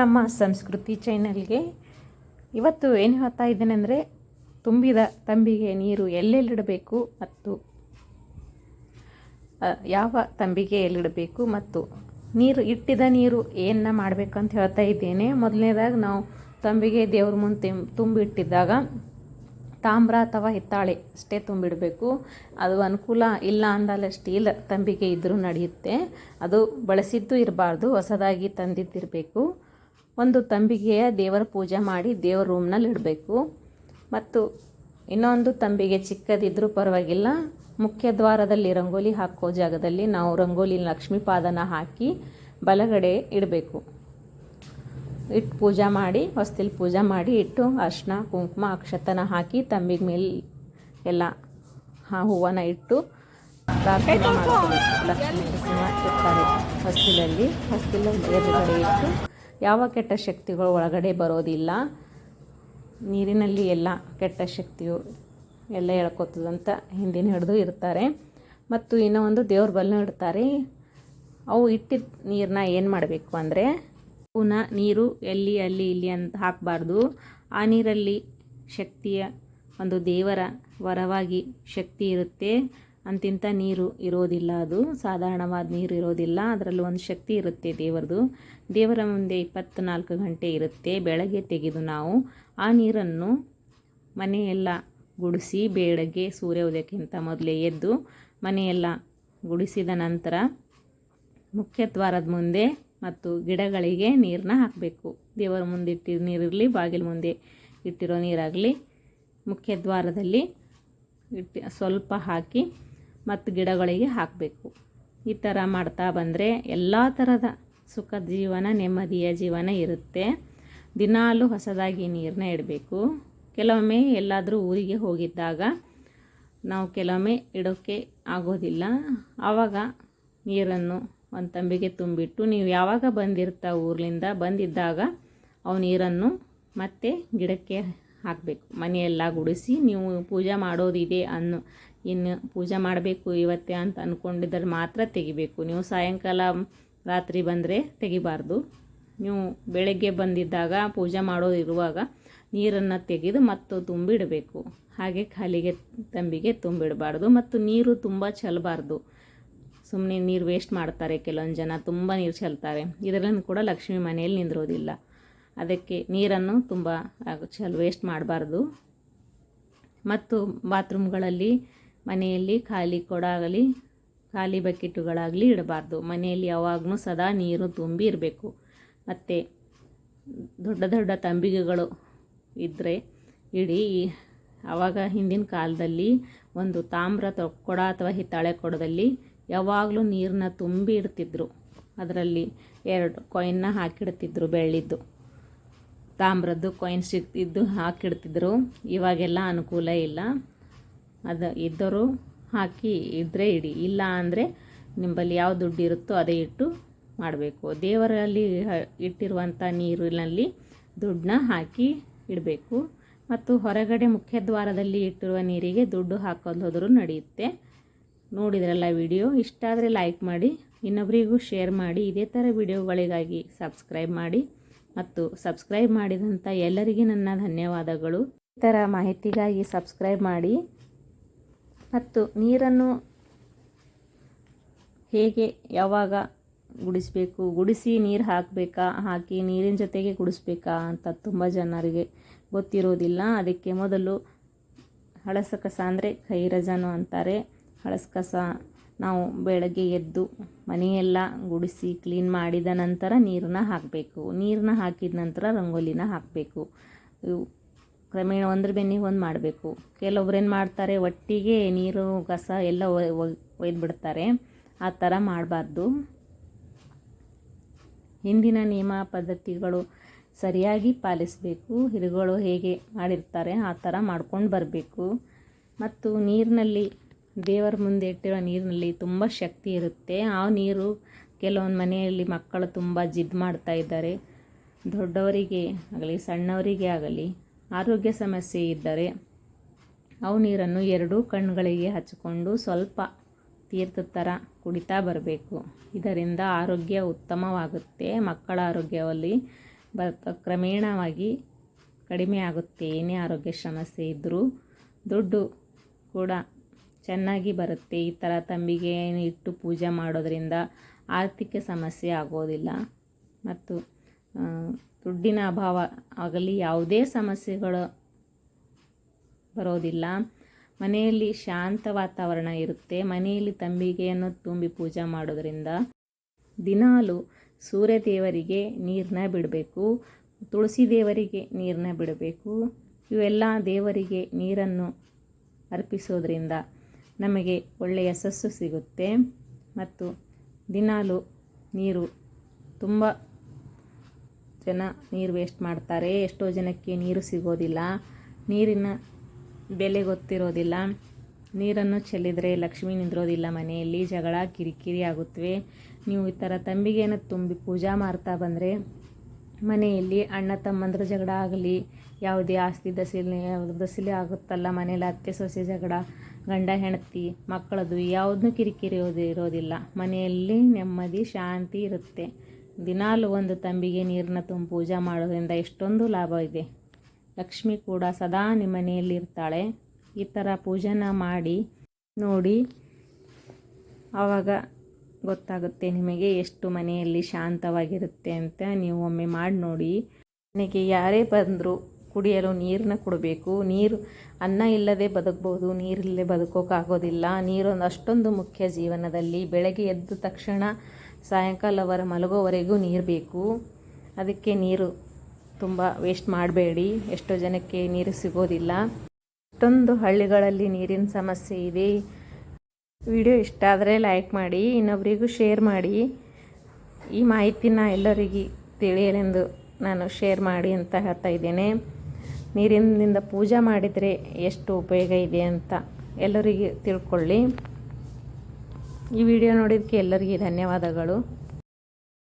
ನಮ್ಮ ಸಂಸ್ಕೃತಿ ಚೈನಲ್ಗೆ ಇವತ್ತು ಏನು ಹೇಳ್ತಾ ಇದ್ದೇನೆ ಅಂದರೆ ತುಂಬಿದ ತಂಬಿಗೆ ನೀರು ಎಲ್ಲೆಲ್ಲಿಡಬೇಕು ಮತ್ತು ಯಾವ ತಂಬಿಗೆ ಎಲ್ಲಿಡಬೇಕು ಮತ್ತು ನೀರು, ಇಟ್ಟಿದ ನೀರು ಏನ ಮಾಡಬೇಕು ಅಂತ ಹೇಳ್ತಾ ಇದ್ದೇನೆ. ಮೊದಲನೇದಾಗಿ ನಾವು ತಂಬಿಗೆ ದೇವ್ರ ಮುಂದೆ ತುಂಬಿಟ್ಟಿದ್ದಾಗ ತಾಮ್ರ ಅಥವಾ ಹಿತ್ತಾಳೆ ಅಷ್ಟೇ ತುಂಬಿಡಬೇಕು. ಅದು ಅನುಕೂಲ ಇಲ್ಲ ಅಂದಲ್ಲ ಸ್ಟೀಲ್ ತಂಬಿಗೆ ಇದ್ದರೂ ನಡೆಯುತ್ತೆ. ಅದು ಬಳಸಿದ್ದು ಇರಬಾರ್ದು, ಹೊಸದಾಗಿ ತಂದಿದ್ದಿರಬೇಕು. ಒಂದು ತಂಬಿಗೆಯ ದೇವರ ಪೂಜೆ ಮಾಡಿ ದೇವರ ರೂಮ್ನಲ್ಲಿ ಇಡಬೇಕು. ಮತ್ತು ಇನ್ನೊಂದು ತಂಬಿಗೆ ಚಿಕ್ಕದಿದ್ದರೂ ಪರವಾಗಿಲ್ಲ. ಮುಖ್ಯ ದ್ವಾರದಲ್ಲಿ ರಂಗೋಲಿ ಹಾಕೋ ಜಾಗದಲ್ಲಿ ನಾವು ರಂಗೋಲಿ ಲಕ್ಷ್ಮಿ ಪಾದನ ಹಾಕಿ ಬಲಗಡೆ ಇಡಬೇಕು. ಇಟ್ಟು ಪೂಜೆ ಮಾಡಿ, ಹೊಸ್ತಿಲ್ ಪೂಜೆ ಮಾಡಿ ಇಟ್ಟು ಅರ್ಶಿನ ಕುಂಕುಮ, ಅಕ್ಷತನ ಹಾಕಿ ತಂಬಿಗೆ ಮೇಲೆ ಎಲ್ಲ ಆ ಹೂವನ್ನ ಇಟ್ಟು ಪ್ರಾರ್ಥನೆ ಲಕ್ಷ್ಮೀ ಹೊಸ್ತಿಲಲ್ಲಿ. ಹೊಸ್ತಿಲಲ್ಲಿ ಎದುರುಗಡೆ ಇಟ್ಟು ಯಾವ ಕೆಟ್ಟ ಶಕ್ತಿಗಳು ಒಳಗಡೆ ಬರೋದಿಲ್ಲ. ನೀರಿನಲ್ಲಿ ಎಲ್ಲ ಕೆಟ್ಟ ಶಕ್ತಿಯು ಎಲ್ಲ ಹೇಳ್ಕೊತದಂತ ಹಿಂದಿನ ಹಿಡಿದು ಇರ್ತಾರೆ. ಮತ್ತು ಇನ್ನೂ ಒಂದು ದೇವ್ರ ಬಲ್ನ ಇಡ್ತಾರೆ. ಅವು ಇಟ್ಟಿದ್ದ ನೀರನ್ನ ಏನು ಮಾಡಬೇಕು ಅಂದರೆ, ಪುನಃ ನೀರು ಎಲ್ಲಿ, ಅಲ್ಲಿ, ಇಲ್ಲಿ ಅಂತ ಹಾಕಬಾರ್ದು. ಆ ನೀರಲ್ಲಿ ಶಕ್ತಿಯ ಒಂದು ದೇವರ ವರವಾಗಿ ಶಕ್ತಿ ಇರುತ್ತೆ. ಅಂತಿಂಥ ನೀರು ಇರೋದಿಲ್ಲ ಅದು. ಸಾಧಾರಣವಾದ ನೀರು ಇರೋದಿಲ್ಲ. ಅದರಲ್ಲೂ ಒಂದು ಶಕ್ತಿ ಇರುತ್ತೆ ದೇವರದು. ದೇವರ ಮುಂದೆ ಇಪ್ಪತ್ತ್ನಾಲ್ಕು ಗಂಟೆ ಇರುತ್ತೆ. ಬೆಳಗ್ಗೆ ತೆಗೆದು ನಾವು ಆ ನೀರನ್ನು ಮನೆಯೆಲ್ಲ ಗುಡಿಸಿ ಬೆಳಗ್ಗೆ ಸೂರ್ಯೋದಯಕ್ಕಿಂತ ಮೊದಲೇ ಎದ್ದು ಮನೆಯೆಲ್ಲ ಗುಡಿಸಿದ ನಂತರ ಮುಖ್ಯ ದ್ವಾರದ ಮುಂದೆ ಮತ್ತು ಗಿಡಗಳಿಗೆ ನೀರನ್ನ ಹಾಕಬೇಕು. ದೇವರ ಮುಂದೆ ಇಟ್ಟಿರೋ ನೀರಿರಲಿ ಬಾಗಿಲ ಮುಂದೆ ಇಟ್ಟಿರೋ ನೀರಾಗಲಿ ಮುಖ್ಯ ದ್ವಾರದಲ್ಲಿ ಇಟ್ಟು ಸ್ವಲ್ಪ ಹಾಕಿ ಮತ್ತು ಗಿಡಗಳಿಗೆ ಹಾಕಬೇಕು. ಈ ಥರ ಮಾಡ್ತಾ ಬಂದರೆ ಎಲ್ಲ ಥರದ ಸುಖ ಜೀವನ, ನೆಮ್ಮದಿಯ ಜೀವನ ಇರುತ್ತೆ. ದಿನಾಲೂ ಹೊಸದಾಗಿ ನೀರನ್ನ ಇಡಬೇಕು. ಕೆಲವೊಮ್ಮೆ ಎಲ್ಲಾದರೂ ಊರಿಗೆ ಹೋಗಿದ್ದಾಗ ನಾವು ಕೆಲವೊಮ್ಮೆ ಇಡೋಕ್ಕೆ ಆಗೋದಿಲ್ಲ. ಆವಾಗ ನೀರನ್ನು ಒಂದು ತಂಬಿಗೆ ತುಂಬಿಟ್ಟು ನೀವು ಯಾವಾಗ ಬಂದಿರ್ತಾ ಊರ್ಲಿಂದ ಬಂದಿದ್ದಾಗ ಅವು ನೀರನ್ನು ಮತ್ತೆ ಗಿಡಕ್ಕೆ ಹಾಕಬೇಕು. ಮನೆಯೆಲ್ಲ ಗುಡಿಸಿ ನೀವು ಪೂಜೆ ಮಾಡೋದಿದೆ ಅನ್ನು ಇನ್ನು ಪೂಜೆ ಮಾಡಬೇಕು ಇವತ್ತೇ ಅಂತ ಅಂದ್ಕೊಂಡಿದ್ದರೆ ಮಾತ್ರ ತೆಗಿಬೇಕು. ನೀವು ಸಾಯಂಕಾಲ ರಾತ್ರಿ ಬಂದರೆ ತೆಗಿಬಾರ್ದು. ನೀವು ಬೆಳಗ್ಗೆ ಬಂದಿದ್ದಾಗ ಪೂಜೆ ಮಾಡೋ ಇರುವಾಗ ನೀರನ್ನು ತೆಗೆದು ಮತ್ತು ತುಂಬಿಡಬೇಕು. ಹಾಗೆ ಖಾಲಿಗೆ ತಂಬಿಗೆ ತುಂಬಿಡಬಾರ್ದು ಮತ್ತು ನೀರು ತುಂಬ ಚೆಲ್ಲಬಾರ್ದು ಸುಮ್ಮನೆ ನೀರು ವೇಸ್ಟ್ ಮಾಡ್ತಾರೆ ಕೆಲವೊಂದು ಜನ, ತುಂಬ ನೀರು ಚೆಲ್ತಾರೆ. ಇದರಿಂದ ಕೂಡ ಲಕ್ಷ್ಮಿ ಮನೆಯಲ್ಲಿ ನಿಂದಿರೋದಿಲ್ಲ. ಅದಕ್ಕೆ ನೀರನ್ನು ತುಂಬ ಚೆಲ್ ವೇಸ್ಟ್ ಮಾಡಬಾರ್ದು. ಮತ್ತು ಬಾತ್ರೂಮ್ಗಳಲ್ಲಿ ಮನೆಯಲ್ಲಿ ಖಾಲಿ ಕೊಡ ಆಗಲಿ ಖಾಲಿ ಬಕೆಟುಗಳಾಗಲಿ ಇಡಬಾರ್ದು. ಮನೆಯಲ್ಲಿ ಯಾವಾಗಲೂ ಸದಾ ನೀರು ತುಂಬಿ ಇರಬೇಕು. ಮತ್ತು ದೊಡ್ಡ ದೊಡ್ಡ ತಂಬಿಗೆಗಳು ಇದ್ದರೆ ಇಡೀ ಆವಾಗ ಹಿಂದಿನ ಕಾಲದಲ್ಲಿ ಒಂದು ತಾಮ್ರ ತ, ಕೊಡ ಅಥವಾ ಹಿತ್ತಾಳೆ ಕೊಡದಲ್ಲಿ ಯಾವಾಗಲೂ ನೀರನ್ನ ತುಂಬಿ ಇಡ್ತಿದ್ರು. ಅದರಲ್ಲಿ ಎರಡು ಕಾಯಿನ್ನ ಹಾಕಿಡ್ತಿದ್ರು ಬೆಳ್ಳಿದ್ದು. ತಾಮ್ರದ್ದು ಕಾಯಿನ್ ಸಿಗ್ತಿದ್ದು ಹಾಕಿಡ್ತಿದ್ರು. ಇವಾಗೆಲ್ಲ ಅನುಕೂಲ ಇಲ್ಲ. ಅದು ಇದ್ದರೂ ಹಾಕಿ ಇದ್ದರೆ ಇಡಿ. ಇಲ್ಲ ಅಂದರೆ ನಿಂಬಲ್ಲಿ ಯಾವ ದುಡ್ಡು ಇರುತ್ತೋ ಅದೇ ಇಟ್ಟು ಮಾಡಬೇಕು. ದೇವರಲ್ಲಿ ಇಟ್ಟಿರುವಂಥ ನೀರಿನಲ್ಲಿ ದುಡ್ಡನ್ನ ಹಾಕಿ ಇಡಬೇಕು. ಮತ್ತು ಹೊರಗಡೆ ಮುಖ್ಯ ದ್ವಾರದಲ್ಲಿ ಇಟ್ಟಿರುವ ನೀರಿಗೆ ದುಡ್ಡು ಹಾಕೊಂಡು ಹೋದರೂ ನಡೆಯುತ್ತೆ. ನೋಡಿದ್ರಲ್ಲ ವಿಡಿಯೋ? ಇಷ್ಟ ಆದರೆ ಲೈಕ್ ಮಾಡಿ ಇನ್ನೊಬ್ಬರಿಗೂ ಶೇರ್ ಮಾಡಿ, ಇದೇ ಥರ ವಿಡಿಯೋಗಳಿಗಾಗಿ ಸಬ್ಸ್ಕ್ರೈಬ್ ಮಾಡಿ. ಮತ್ತು ಸಬ್ಸ್ಕ್ರೈಬ್ ಮಾಡಿದಂಥ ಎಲ್ಲರಿಗೂ ನನ್ನ ಧನ್ಯವಾದಗಳು. ಈ ಥರ ಮಾಹಿತಿಗಾಗಿ ಸಬ್ಸ್ಕ್ರೈಬ್ ಮಾಡಿ. ಮತ್ತು ನೀರನ್ನು ಹೇಗೆ ಯಾವಾಗ ಗುಡಿಸಬೇಕು? ಗುಡಿಸಿ ನೀರು ಹಾಕಬೇಕಾ? ಹಾಕಿ ನೀರಿನ ಜೊತೆಗೆ ಗುಡಿಸ್ಬೇಕಾ ಅಂತ ತುಂಬ ಜನರಿಗೆ ಗೊತ್ತಿರೋದಿಲ್ಲ. ಅದಕ್ಕೆ ಮೊದಲು ಹಳಸ ಕಸ ಅಂದರೆ ಕೈರಜನು ಅಂತಾರೆ. ಹಳಸ ಕಸ ನಾವು ಬೆಳಗ್ಗೆ ಎದ್ದು ಮನೆಯೆಲ್ಲ ಗುಡಿಸಿ ಕ್ಲೀನ್ ಮಾಡಿದ ನಂತರ ನೀರನ್ನ ಹಾಕಬೇಕು. ನೀರನ್ನ ಹಾಕಿದ ನಂತರ ರಂಗೋಲಿನ ಹಾಕಬೇಕು. ಕ್ರಮೇಣ ಒಂದ್ರ ಬೆನ್ನಿಗೆ ಒಂದು ಮಾಡಬೇಕು. ಕೆಲವೊಬ್ರು ಏನು ಮಾಡ್ತಾರೆ, ಒಟ್ಟಿಗೆ ನೀರು, ಕಸ ಎಲ್ಲ ಒಯ್ದು ಬಿಡ್ತಾರೆ. ಆ ಥರ ಮಾಡಬಾರ್ದು. ಹಿಂದಿನ ನಿಯಮ ಪದ್ಧತಿಗಳು ಸರಿಯಾಗಿ ಪಾಲಿಸಬೇಕು. ಹಿರುಗಳು ಹೇಗೆ ಮಾಡಿರ್ತಾರೆ, ಆ ಥರ ಮಾಡ್ಕೊಂಡು ಬರಬೇಕು. ಮತ್ತು ನೀರಿನಲ್ಲಿ, ದೇವರ ಮುಂದೆ ಇಟ್ಟಿರೋ ನೀರಿನಲ್ಲಿ ತುಂಬ ಶಕ್ತಿ ಇರುತ್ತೆ. ಆ ನೀರು ಕೆಲವೊಂದು ಮನೆಯಲ್ಲಿ ಮಕ್ಕಳು ತುಂಬ ಜಿದ್ದು ಮಾಡ್ತಾ ಇದ್ದಾರೆ. ದೊಡ್ಡವರಿಗೆ ಆಗಲಿ, ಸಣ್ಣವರಿಗೆ ಆಗಲಿ ಆರೋಗ್ಯ ಸಮಸ್ಯೆ ಇದ್ದರೆ ಅವು ನೀರನ್ನು ಎರಡೂ ಕಣ್ಣುಗಳಿಗೆ ಹಚ್ಚಿಕೊಂಡು ಸ್ವಲ್ಪ ತೀರ್ಥದ ಥರ ಕುಡಿತಾ ಬರಬೇಕು. ಇದರಿಂದ ಆರೋಗ್ಯ ಉತ್ತಮವಾಗುತ್ತೆ. ಮಕ್ಕಳ ಆರೋಗ್ಯದಲ್ಲಿ ಬ ಕ್ರಮೇಣವಾಗಿ ಕಡಿಮೆ ಆಗುತ್ತೆ. ಏನೇ ಆರೋಗ್ಯ ಸಮಸ್ಯೆ ಇದ್ದರೂ ದುಡ್ಡು ಕೂಡ ಚೆನ್ನಾಗಿ ಬರುತ್ತೆ. ಈ ಥರ ತಂಬಿಗೆ ಇಟ್ಟು ಪೂಜೆ ಮಾಡೋದರಿಂದ ಆರ್ಥಿಕ ಸಮಸ್ಯೆ ಆಗೋದಿಲ್ಲ. ಮತ್ತು ದುಡ್ಡಿನ ಅಭಾವ ಆಗಲಿ, ಯಾವುದೇ ಸಮಸ್ಯೆಗಳು ಬರೋದಿಲ್ಲ. ಮನೆಯಲ್ಲಿ ಶಾಂತ ವಾತಾವರಣ ಇರುತ್ತೆ. ಮನೆಯಲ್ಲಿ ತಂಬಿಗೆಯನ್ನು ತುಂಬಿ ಪೂಜೆ ಮಾಡೋದರಿಂದ ದಿನಾಲು ಸೂರ್ಯ ದೇವರಿಗೆ ನೀರನ್ನ ಬಿಡಬೇಕು, ತುಳಸಿ ದೇವರಿಗೆ ನೀರನ್ನ ಬಿಡಬೇಕು. ಇವೆಲ್ಲ ದೇವರಿಗೆ ನೀರನ್ನು ಅರ್ಪಿಸೋದ್ರಿಂದ ನಮಗೆ ಒಳ್ಳೆಯ ಯಶಸ್ಸು ಸಿಗುತ್ತೆ. ಮತ್ತು ದಿನಾಲು ನೀರು ತುಂಬ ಜನ ನೀರು ವೇಸ್ಟ್ ಮಾಡ್ತಾರೆ. ಎಷ್ಟೋ ಜನಕ್ಕೆ ನೀರು ಸಿಗೋದಿಲ್ಲ. ನೀರಿನ ಬೆಲೆ ಗೊತ್ತಿರೋದಿಲ್ಲ. ನೀರನ್ನು ಚೆಲ್ಲಿದರೆ ಲಕ್ಷ್ಮಿ ನಿಂದಿರೋದಿಲ್ಲ ಮನೆಯಲ್ಲಿ. ಜಗಳ, ಕಿರಿಕಿರಿ ಆಗುತ್ತವೆ ನೀವು ಈ ಥರ ತಂಬಿಗೆಯನ್ನು ತುಂಬಿ ಪೂಜಾ ಮಾಡ್ತಾ ಬಂದರೆ ಮನೆಯಲ್ಲಿ ಅಣ್ಣ, ತಮ್ಮಂದ್ರ ಜಗಳ ಆಗಲಿ, ಯಾವುದೇ ಆಸ್ತಿ ದಸಿಲೆ ದಸಿಲೆ ಆಗುತ್ತಲ್ಲ ಮನೇಲಿ ಅತ್ತೆ, ಸೊಸೆ ಜಗಳ, ಗಂಡ, ಹೆಂಡತಿ, ಮಕ್ಕಳದು ಯಾವುದನ್ನೂ ಕಿರಿಕಿರಿ ಇರೋದಿ ಇರೋದಿಲ್ಲ ಮನೆಯಲ್ಲಿ ನೆಮ್ಮದಿ, ಶಾಂತಿ ಇರುತ್ತೆ. ದಿನಾಲು ಒಂದು ತಂಬಿಗೆ ನೀರನ್ನ ತುಂಬ ಪೂಜೆ ಮಾಡೋದ್ರಿಂದ ಎಷ್ಟೊಂದು ಲಾಭ ಇದೆ. ಲಕ್ಷ್ಮಿ ಕೂಡ ಸದಾ ನಿಮ್ಮ ಮನೆಯಲ್ಲಿ ಇರ್ತಾಳೆ. ಈ ಥರ ಪೂಜೆನ ಮಾಡಿ, ನೋಡಿ ಆವಾಗ ಗೊತ್ತಾಗುತ್ತೆ ನಿಮಗೆ ಎಷ್ಟು ಮನೆಯಲ್ಲಿ ಶಾಂತವಾಗಿರುತ್ತೆ ಅಂತ ನೀವು ಒಮ್ಮೆ ಮಾಡಿ ನೋಡಿ. ಮನೆಗೆ ಯಾರೇ ಬಂದರೂ ಕುಡಿಯಲು ನೀರನ್ನ ಕೊಡಬೇಕು. ನೀರು ಅನ್ನ ಇಲ್ಲದೆ ಬದುಕ್ಬೋದು, ನೀರಿಲ್ಲದೆ ಬದುಕೋಕ್ಕಾಗೋದಿಲ್ಲ ನೀರೊಂದು ಅಷ್ಟೊಂದು ಮುಖ್ಯ ಜೀವನದಲ್ಲಿ ಬೆಳಗ್ಗೆ ಎದ್ದ ತಕ್ಷಣ ಸಾಯಂಕಾಲವರ ಮಲಗೋವರೆಗೂ ನೀರು ಬೇಕು. ಅದಕ್ಕೆ ನೀರು ತುಂಬ ವೇಸ್ಟ್ ಮಾಡಬೇಡಿ. ಎಷ್ಟೋ ಜನಕ್ಕೆ ನೀರು ಸಿಗೋದಿಲ್ಲ. ಅಷ್ಟೊಂದು ಹಳ್ಳಿಗಳಲ್ಲಿ ನೀರಿನ ಸಮಸ್ಯೆ ಇದೆ. ವಿಡಿಯೋ ಇಷ್ಟ ಆದರೆ ಲೈಕ್ ಮಾಡಿ ಇನ್ನೊಬ್ಬರಿಗೂ ಶೇರ್ ಮಾಡಿ. ಈ ಮಾಹಿತಿನ ಎಲ್ಲರಿಗೆ ತಿಳಿಯಲೆಂದು ನಾನು ಶೇರ್ ಮಾಡಿ ಅಂತ ಹೇಳ್ತಾ ಇದ್ದೇನೆ. ನೀರಿನಿಂದ ಪೂಜೆ ಮಾಡಿದರೆ ಎಷ್ಟು ಉಪಯೋಗ ಇದೆ ಅಂತ ಎಲ್ಲರಿಗೆ ತಿಳ್ಕೊಳ್ಳಿ. ಈ ವಿಡಿಯೋ ನೋಡಿದ್ದಕ್ಕೆ ಎಲ್ಲರಿಗೆ ಧನ್ಯವಾದಗಳು.